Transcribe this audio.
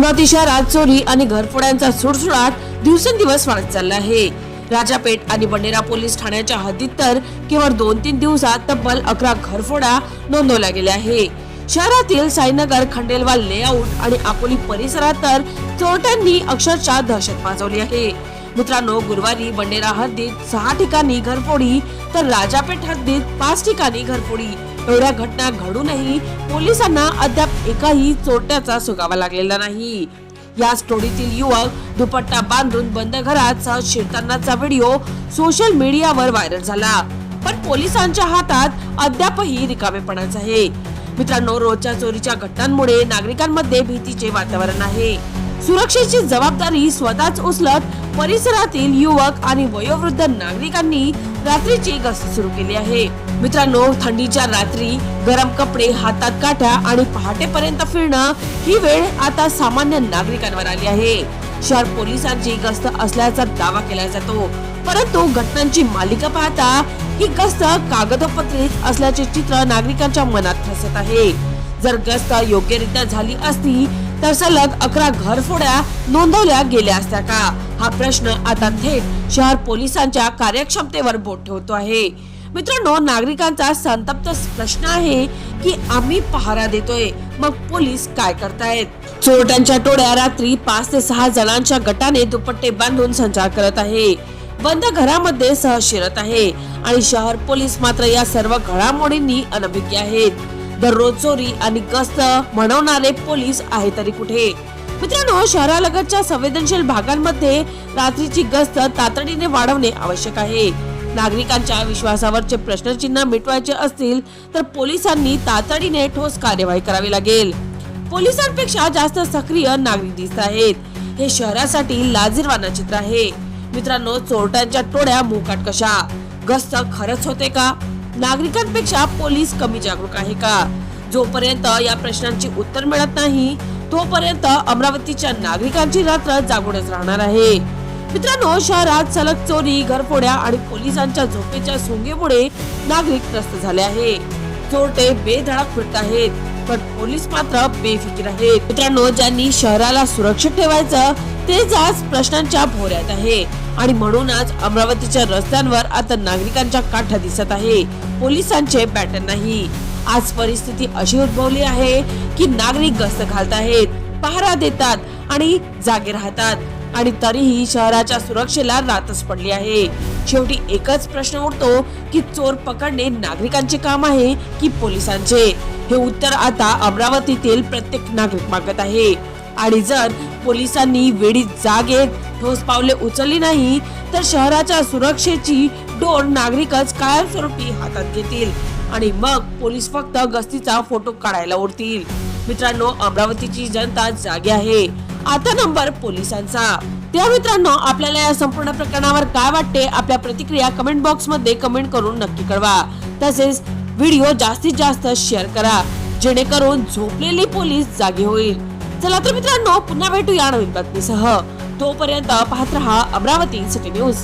अमरावती शहरात चोरी आणि घरफोड्यांचा सुडसुडाट दिवसेंदिवस वाढत चालला आहे. राजापेठ आणि बंडेरा पोलीस ठाण्याच्या हद्दीत तर केवळ दोन तीन दिवसात तब्बल अकरा घरफोडा नोंदवल्या गेल्या आहे. शहरातील साईनगर खंडेलवाल लेआउट आणि अकोली परिसरात तर चोरट्यांनी अक्षरशः दहशत माजवली आहे. मित्रांनो गुरुवारी बंडेरा हद्दीत सहा ठिकाणी घरफोडी तर राजापेठ हद्दीत पाच ठिकाणी घरफोडी. एवढ्या घटना घडूनही पोलिसांना अद्याप एकाही चोरट्याचा सुगावा लागलेला नाही. या स्टोरीतील युवक दुपट्टा बांधून बंद घरात सहज शिरतानाचा व्हिडिओ सोशल मीडियावर व्हायरल झाला. पण पोलिसांच्या हातात अद्यापही रिकामेपणाच आहे. मित्रांनो रोजच्या चोरीच्या घटनांमुळे नागरिकांमध्ये भीतीचे वातावरण आहे. सुरक्षेची जबाबदारी स्वतःच उचलत परिसरातील युवक आणि वयोवृद्ध नागरिकांनी रात्रीची गस्त सुरू केली आहे. मित्रांनो थंडीच्या रात्री गरम कपडे हातात काठ्या आणि पहाटेपर्यंत फिरणं ही वेळ आता सामान्य नागरिकांवर आली आहे. शहर पोलिसांची गस्त असल्याचा दावा केला जातो. परंतु घटनांची मालिका पाहता ही गस्त कागदपत्रित असल्याचे चित्र नागरिकांच्या मनात ठसत आहे. जर गस्त योग्यरित्या झाली असती तर सलग अकरा घरफोड्या नोंदवल्या गेल्या असत्या का? हा प्रश्न आता थेट शहर पोलिसांच्या कार्यक्षमतेवर बोट ठेवतो आहे. मित्रांनो नागरिकांचा संतप्त प्रश्न आहे की आम्ही पहारा देतोय. मग पोलीस काय करतायत? चोरट्यांच्या टोळ्या रात्री पाच ते सहा जणांच्या गटाने दुपट्टे बांधून संचार करत आहे. बंद घरामध्ये सह शिरत आहे. आणि शहर पोलीस मात्र या सर्व घडामोडींनी अनभिज्ञ आहेत. दररोज चोरी आणि गस्त म्हणवणारे पोलीस आहे तरी कुठे? मित्रांनो शहरालगतच्या संवेदनशील भागांमध्ये रात्रीची गस्त तातडीने वाढवणे आवश्यक आहे. नागरिकांच्या विश्वासावरचे प्रश्नचिन्ह मिटवायचे असतील तर पोलिसांनी तातडीने ठोस कार्यवाही करावी लागेल. पोलिसांपेक्षा जास्त सक्रिय नागरिक दिसत आहेत. हे शहरासाठी लाजीरवाना चित्र आहे. मित्रांनो चोरट्यांच्या टोळ्या मोकाट कशा? गस्त खरंच होते का? नागरिकांपेक्षा पोलीस कमी जागरूक आहे का? जोपर्यंत या प्रश्नांची उत्तर मिळत नाही तोपर्यंत अमरावतीच्या नागरिकांची रात्र जागूनच राहणार आहे. मित्रांनो शहरात सलग चोरी घरफोड्या आणि पोलिसांच्या झोपेच्या सोंगेमुळे नागरिक त्रस्त झाले आहे. चोरटे बेधडक फिरत आहेत. पण पोलीस मात्र बेफिकीर आहेत. मित्रांनो ज्यांनी शहराला सुरक्षित ठेवायचं तेच आज प्रश्नांच्या भोऱ्यात आहे. आणि म्हणूनच अमरावतीच्या रस्त्यांवर आता नागरिकांच्या काठा दिसत आहे. पोलिसांचे पॅटर्न नाही. आज परिस्थिती अशी उद्भवली आहे की नागरिक गस्त घालत आहेत पहारा देतात आणि जागे राहतात. आणि तरीही शहराच्या सुरक्षेला रातच पडली आहे. शेवटी एकच प्रश्न उठतो की चोर पकडणे नागरिकांचे काम आहे की पोलिसांचे? हे उत्तर आता अमरावतीतील प्रत्येक नागरिक मागत आहे. आणि जर पोलिसांनी वेळी जागेत ठोस पावले उचलली नाही तर शहराच्या सुरक्षेची डोर नागरिकच कायमस्वरूपी हातात घेतील. आणि मग पोलीस फक्त गस्तीचा फोटो काढायला उरतील मित्रांनो अमरावतीची जनता जागी आहे. आता नंबर पोलिसांचा. त्या मित्रांनो आपल्याला या संपूर्ण प्रकरणावर काय वाटते? आपल्या प्रतिक्रिया कमेंट बॉक्समध्ये कमेंट करून नक्की कळवा. तसेच व्हिडिओ जास्तीत जास्त शेअर करा जेणेकरून झोपलेली पोलीस जागी होईल. चला तर मित्रांनो पुन्हा भेटूया नवीन बातमीसह. तोपर्यंत पाहत रहा अमरावती सिटी न्यूज